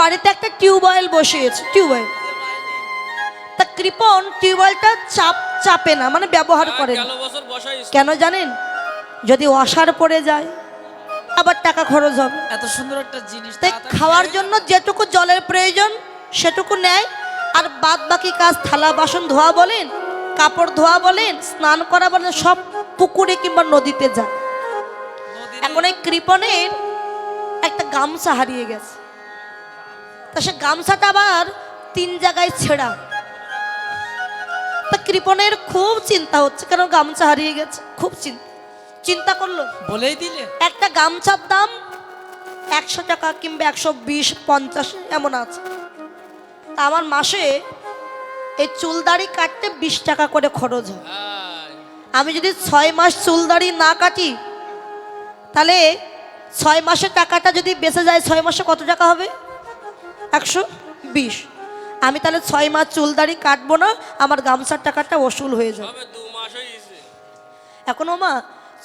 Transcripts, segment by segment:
বাড়িতে একটা টিউবওয়েল বসিয়েছে টিউবওয়েল তা কৃপন টিউবওয়েলটা চাপ চাপে না মানে ব্যবহার করে না। গেল বছর বসাই কেন জানেন? যদি অসার পড়ে যায় আবার টাকা খরচ হবে। এত সুন্দর একটা জিনিস তাই খাওয়ার জন্য যেটুকু জলের প্রয়োজন সেটুকু নেয়। আর বাদ বাকি কাজ থালা বাসন ধোয়া বলেন কাপড় ধোয়া বলেন স্নান করা বলেন সব পুকুরে কিংবা নদীতে যায়। এখন এই কৃপণের একটা গামছা হারিয়ে গেছে। তা সে গামছাটা আবার তিন জায়গায় ছেঁড়া। তা কৃপণের খুব চিন্তা হচ্ছে কারণ গামছা হারিয়ে গেছে? খুব চিন্তা। চিন্তা করল বলেই দিলে। একটা গামছার দাম একশো টাকা কিংবা একশো বিশ পঞ্চাশ এমন আছে। তা আমার মাসে এই চুলদাড়ি কাটতে বিশ টাকা করে খরচ হয়। আমি যদি ছয় মাস চুলদাড়ি না কাটি তাহলে ছয় মাসের টাকাটা যদি বেঁচে যায় ছয় মাসে কত টাকা হবে? একশো বিশ। আমি তাহলে ছয় মাস চুলদাড়ি কাটবো না আমার গামছার টাকাটা ওসুল হয়ে যাবে। এখন মা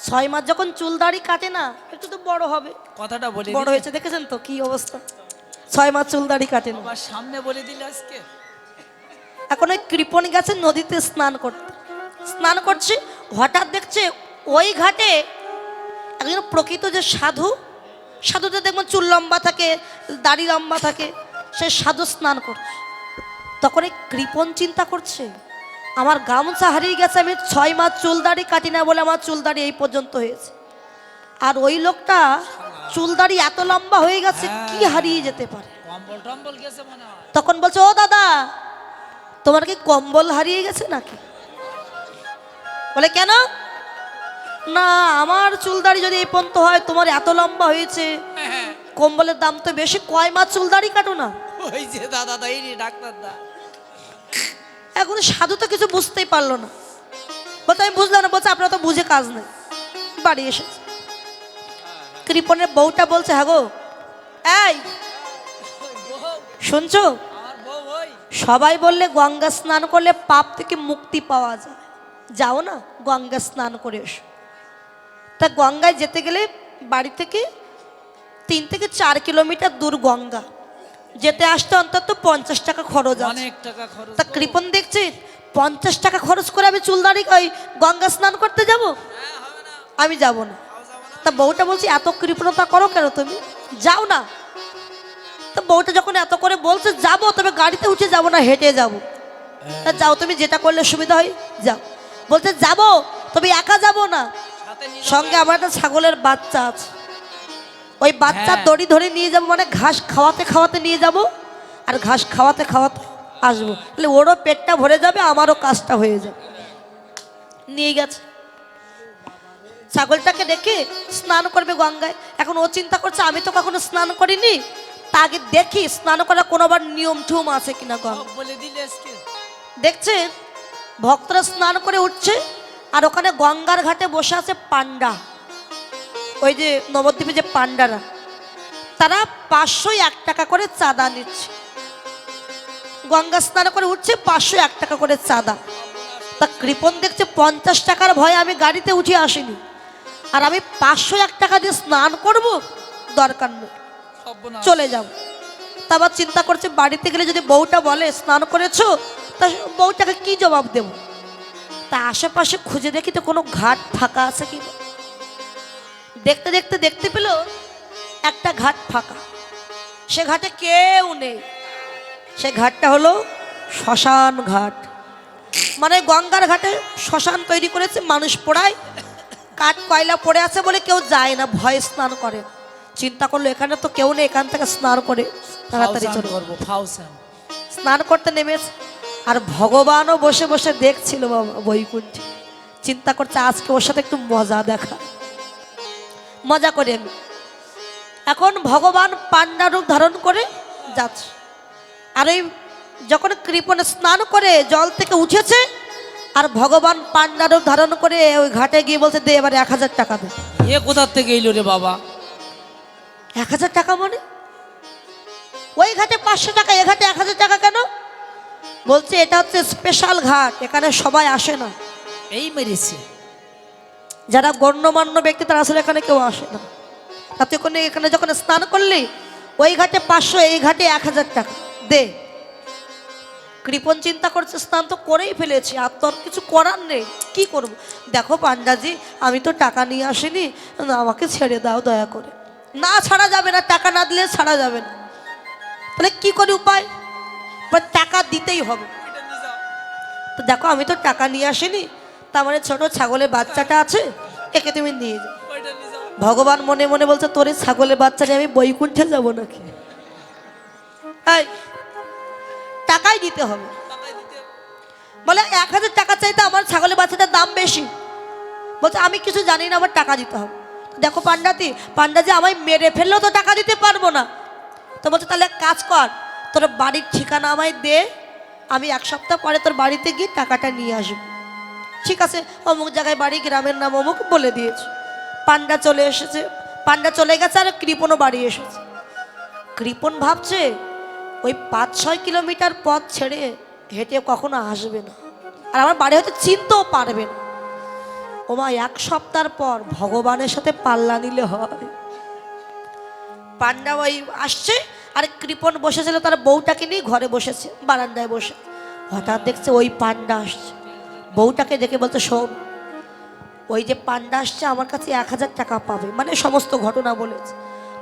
ছয় মাস যখন চুলদাড়ি কাটে না একটু তো বড় হবে। কথাটা বলে বড় হয়েছে দেখেছেন তো কি অবস্থা? ছয় মাস চুলদাড়ি কাটে না। সামনে বলে দিলে আজকে? এখন ওই কৃপণ গেছে নদীতে স্নান করতে। স্নান করছে হঠাৎ দেখছে ওই ঘাটে একজন প্রকৃত যে সাধু সাধুদের দেখবেন চুল লম্বা থাকে দাড়ি লম্বা থাকে। সে সাধু স্নান করছে। তখন এই কৃপন চিন্তা করছে আমার গামছা হারিয়ে গেছে আমি ছয় মাস চুল দাড়ি কাটি না বলে আমার চুল দাড়ি এই পর্যন্ত হয়েছে। আর ওই লোকটা চুল দাড়ি এত লম্বা হয়ে গেছে কি হারিয়ে যেতে পারে? হয়। তখন বলছে ও দাদা তোমার কি কম্বল হারিয়ে গেছে নাকি? বলে কেন? না আমার চুলদাড়ি যদি এই পর্যন্ত হয় তোমার এত লম্বা হয়েছে। হ্যাঁ, কম্বলের দাম তো বেশি কয় মাস চুলদাড়ি কাটো না? ওই যে দাদা দা এই ডাক্তার দা। এখন সাধু তো কিছু বুঝতেই পারল না। বলতে আমি বুঝলাম না। বলছে আপনার তো বুঝে কাজ নেই। বাড়ি এসেছে। কৃপনের বউটা বলছে হ্যাঁ গো এই শুনছো? সবাই বললে গঙ্গা স্নান করলে পাপ থেকে মুক্তি পাওয়া যায়। যাও না গঙ্গা স্নান করে এসো। তা গঙ্গায় যেতে গেলে বাড়ি থেকে তিন থেকে চার কিলোমিটার দূর গঙ্গা। যেতে আসতে অন্তত পঞ্চাশ টাকা খরচ আছে। অনেক টাকা খরচ। তা কৃপন দেখছে পঞ্চাশ টাকা খরচ করে আমি চুলদারি ওই গঙ্গা স্নান করতে যাব? হ্যাঁ আমি যাব না। তা বউটা বলছি এত কৃপণতা করো কেন তুমি? যাও না। তা বউটা যখন এত করে বলছে যাব তবে গাড়িতে উঠে যাব না হেঁটে যাব। তা যাও তুমি যেটা করলে সুবিধা হয় যাও। বলছে যাব তবে একা যাব না। সঙ্গে আমার একটা ছাগলের বাচ্চা আছে। ওই বাচ্চার হ্যাঁ। দড়ি ধরে নিয়ে যাব মানে ঘাস খাওয়াতে খাওয়াতে নিয়ে যাব আর ঘাস খাওয়াতে খাওয়াতে আসব। তাহলে ওরও পেটটা ভরে যাবে আমারও কাজটা হয়ে যাবে। নিয়ে গেছে। ছাগলটাকে ডেকে স্নান করবে গঙ্গায়। এখন ও চিন্তা করছে আমি তো কখনো স্নান করিনি। তা আগে দেখি স্নান করার কোনো কোনোবার নিয়ম ঠুম আছে কিনা বলে দিলে দেখছে? ভক্তরা স্নান করে উঠছে আর ওখানে গঙ্গার ঘাটে বসে আছে পান্ডা ওই যে নবদ্বীপে যে পান্ডারা তারা পাঁচশো এক টাকা করে চাঁদা নিচ্ছে। গঙ্গা স্নান করে উঠছে পাঁচশো এক টাকা করে চাঁদা। তা কৃপন দেখছে পঞ্চাশ টাকার ভয়ে আমি গাড়িতে উঠে আসিনি। আর আমি পাঁচশো এক টাকা দিয়ে স্নান করব দরকার নেই। চলে যাও। তা আবার চিন্তা করছে বাড়িতে গেলে যদি বউটা বলে স্নান করেছ? তা বউটাকে কি জবাব দেব? তা আশেপাশে খুঁজে দেখি তো কোনো ঘাট ফাঁকা আছে কি না। দেখতে দেখতে দেখতে পেল একটা ঘাট ফাঁকা। সে ঘাটে কেউ নেই। সে ঘাটটা হলো শ্মশান ঘাট। মানে গঙ্গার ঘাটে শ্মশান তৈরি করেছে মানুষ পোড়ায় কাঠ কয়লা পড়ে আছে বলে কেউ যায় না ভয়ে স্নান করে। চিন্তা করল এখানে তো কেউ নেই এখান থেকে স্নান করে তাড়াতাড়ি চলে করব ফাউসান। স্নান করতে নেমেছে আর ভগবানও বসে বসে দেখছিল বাবা বৈকুণ্ঠে। চিন্তা করছে আজকে ওর সাথে একটু মজা দেখা। মজা করে আমি এখন ভগবান পান্ডা রূপ ধারণ করে যাচ্ছে। আর এই যখন কৃপণে স্নান করে জল থেকে উঠেছে আর ভগবান পান্ডা রূপ ধারণ করে ওই ঘাটে গিয়ে বলছে দে এবার এক হাজার টাকা দে। এ কোথার থেকে এলো রে বাবা? এক হাজার টাকা মানে? ওই ঘাটে পাঁচশো টাকা এ ঘাটে এক হাজার টাকা কেন? বলছে এটা হচ্ছে স্পেশাল ঘাট এখানে সবাই আসে না। এই মেরেছে। যারা গণ্যমান্য ব্যক্তি, তারা আসলে এখানে কেউ আসে না। তাতে কোনো এখানে যখন স্নান করলি, ওই ঘাটে পাঁচশো, এই ঘাটে এক হাজার টাকা। দে। কৃপন চিন্তা করছে, স্নান তো করেই ফেলেছি, আর তোর কিছু করার নেই। কি করব? দেখো পান্ডাজি, আমি তো টাকা নিয়ে আসিনি আমাকে ছেড়ে দাও দয়া করে। না ছাড়া যাবে না, টাকা না দিলে ছাড়া যাবে না। তাহলে কি করে উপায়? টাকা দিতেই হবে। তো দেখো, আমি তো টাকা নিয়ে আসিনি তার মানে ছোট ছাগলের বাচ্চাটা আছে, একে তুমি নিয়ে যাও। ভগবান মনে মনে বলছে, তোর এই ছাগলের বাচ্চা নিয়ে আমি বৈকুণ্ঠে যাব নাকি? টাকাই দিতে হবে। বলে, এক হাজার টাকা চাইতে আমার ছাগলের বাচ্চাটার দাম বেশি। বলছে, আমি কিছু জানি না, আমার টাকা দিতে হবে। দেখো পান্ডাতি পান্ডাজি আমায় মেরে ফেললেও তো টাকা দিতে পারব না। তো বলছে, তাহলে কাজ কর, তোর বাড়ির ঠিকানা আমায় দে, আমি এক সপ্তাহ পরে তোর বাড়িতে গিয়ে টাকাটা নিয়ে আসব। ঠিক আছে, অমুক জায়গায় বাড়ি, গ্রামের নাম অমুক বলে দিয়েছে। পান্ডা চলে এসেছে। পান্ডা চলে গেছে আর কৃপনও বাড়ি এসেছে। কৃপন ভাবছে, ওই পাঁচ ছয় কিলোমিটার পথ ছেড়ে হেঁটে কখনো আসবে না। আর আমার বাড়ি হয়তো চিনতেও পারবে না। ওমা, এক সপ্তাহ পর ভগবানের সাথে পাল্লা নিলে হয়। পান্ডা ওই আসছে আর কৃপন বসেছিল, তার বউটাকে নিয়ে ঘরে বসেছে, বারান্দায় বসে। হঠাৎ দেখছে ওই পান্ডা আসছে। বউটাকে দেখে বলতে শোন, ওই যে পান্ডা আসছে আমার কাছে এক হাজার টাকা পাবে। মানে সমস্ত ঘটনা বলেছে।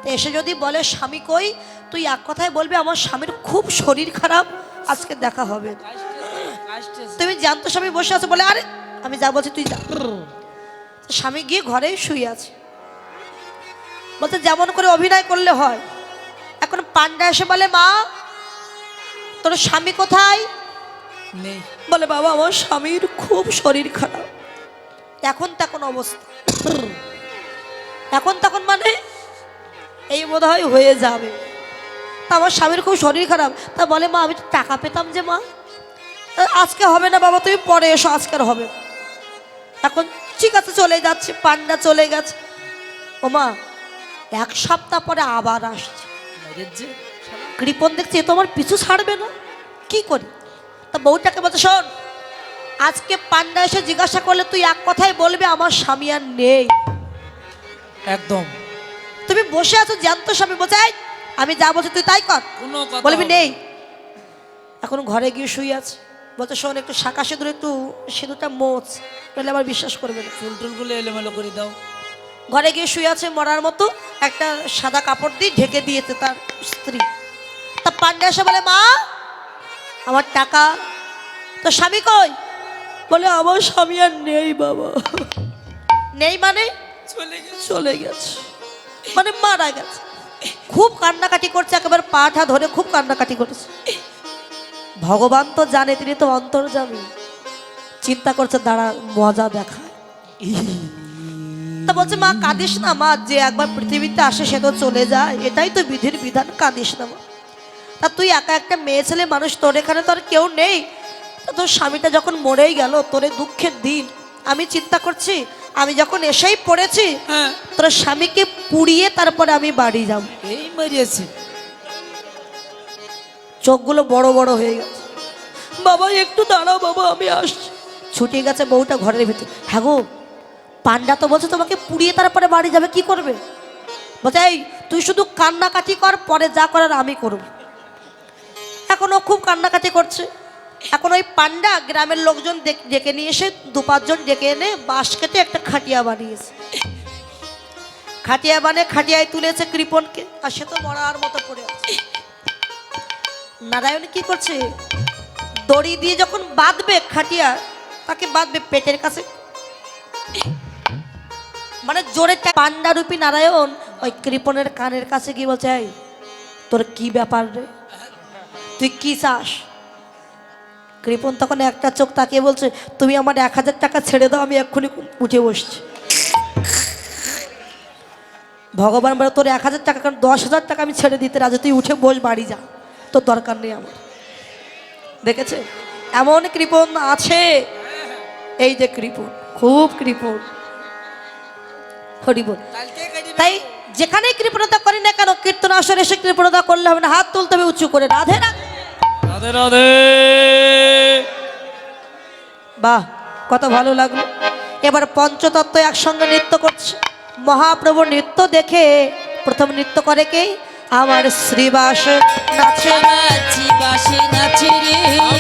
তো এসে যদি বলে, স্বামী কই? তুই এক কথায় বলবি, আমার স্বামীর খুব শরীর খারাপ, আজকে দেখা হবে। তুমি জানতো স্বামী বসে আছে বলে, আরে, আমি যা বলছি তুই যা। স্বামী গিয়ে ঘরেই শুয়ে আছে। বলতে যেমন করে অভিনয় করলে হয়। এখন পান্ডা এসে বলে, মা, তোর স্বামী কোথায়? নেই। বলে বাবা আমার স্বামীর খুব শরীর খারাপ। এখন তখন অবস্থা। এখন তখন মানে এই বোধ হয় হয়ে যাবে। তা আমার স্বামীর খুব শরীর খারাপ। তা বলে মা আমি তো টাকা পেতাম যে মা। আজকে হবে না বাবা তুমি পরে এসো আজকে আর হবে এখন ঠিক আছে চলে যাচ্ছে পান্ডা চলে গেছে। ও মা এক সপ্তাহ পরে আবার আসছে। কৃপন দেখছে এ তো আমার পিছু ছাড়বে না। কি করি? তা বউটাকে বলছে শোন আজকে পান্ডা এসে জিজ্ঞাসা করলে তুই এক কথাই বলবি আমার স্বামী আর নেই। একদম। তুমি বসে আছো জ্যান্ত স্বামী "এই, আমি যা বলছি তুই তাই কর। বলবি নেই। এখন ঘরে গিয়ে শুয়ে আছে। বলছে শোন একটু শাঁকা সিঁদুর একটু সিঁদুরটা মোচ বলে আবার বিশ্বাস করবে না। ফুল টুলগুলো এলোমেলো করে দাও। ঘরে গিয়ে শুয়ে আছে মরার মতো একটা সাদা কাপড় দিয়ে ঢেকে দিয়েছে তার স্ত্রী। তা পান্ডে এসে বলে মা আমার টাকা। তো স্বামী কই? বলে আমার স্বামী আর নেই বাবা। নেই মানে? চলে গেছে। চলে গেছে। মানে মারা গেছে। খুব কান্নাকাটি করছে একেবারে পাঠা ধরে খুব কান্নাকাটি করেছে। ভগবান তো জানে তিনি তো অন্তর্জামী চিন্তা করছে দাঁড়া মজা দেখায় তা বলছে মা কাঁদিস না মা যে একবার পৃথিবীতে আসে সে তো চলে যায়। এটাই তো বিধির বিধান কাঁদিস না মা। তা তুই একা একটা মেয়ে ছেলে মানুষ তোর এখানে তো আর কেউ নেই। তা তোর স্বামীটা যখন মরেই গেল তোরে দুঃখের দিন আমি চিন্তা করছি আমি যখন এসেই পড়েছি হ্যাঁ। তোর স্বামীকে পুড়িয়ে তারপরে আমি বাড়ি যাব। এই মেরেছে চোখগুলো বড় বড় হয়ে গেছে। বাবা একটু দাঁড়াও বাবা আমি আসছি। ছুটে গেছে বউটা ঘরের ভিতরে। হ্যাঁ গো পান্ডা তো বলছে তোমাকে পুড়িয়ে তারপরে বাড়ি যাবে কি করবে? বলছে এই তুই শুধু কান্নাকাটি কর পরে যা করার আমি করব। এখন ও খুব কান্নাকাটি করছে। এখন ওই পান্ডা গ্রামের লোকজন ডেক- ডেকে নিয়ে এসে দু পাঁচজন ডেকে এনে বাঁশ কেটে একটা খাটিয়া বানিয়েছে। খাটিয়া বানিয়ে খাটিয়ায় তুলেছে কৃপনকে আর সে তো মরার মতো পড়ে আছে। নারায়ণ কি করছে? দড়ি দিয়ে যখন বাঁধবে খাটিয়া, তাকে বাঁধবে পেটের কাছে। মানে জোরে পান্ডারূপী নারায়ণ ওই কৃপনের কানের কাছে গিয়ে বলছে তোর কি ব্যাপার রে? তুই কি চাস? কৃপন তখন একটা চোখ তাকিয়ে বলছে তুমি আমার এক হাজার টাকা ছেড়ে দাও আমি এক্ষুনি উঠে বসছি। ভগবান বলে তোর এক হাজার টাকা কারণ দশ হাজার টাকা আমি ছেড়ে দিতে রাজি তুই উঠে বস বাড়ি যা। তোর দরকার নেই আমার। দেখেছে? এমন কৃপন আছে। এই যে কৃপন খুব কৃপন। হরিবল। তাই যেখানেই কৃপণতা করি না কেন কীর্তন আসরে এসে কৃপণতা করলে হবে না হাত তুলতে হবে উঁচু করে রাধে রাধে রাধে বাহ কত ভালো লাগল এবার পঞ্চতত্ত্ব একসঙ্গে নৃত্য করছে মহাপ্রভু নৃত্য দেখে প্রথম নৃত্য করে কে আমার শ্রীবাস নাচে জীবাসে নাচে রে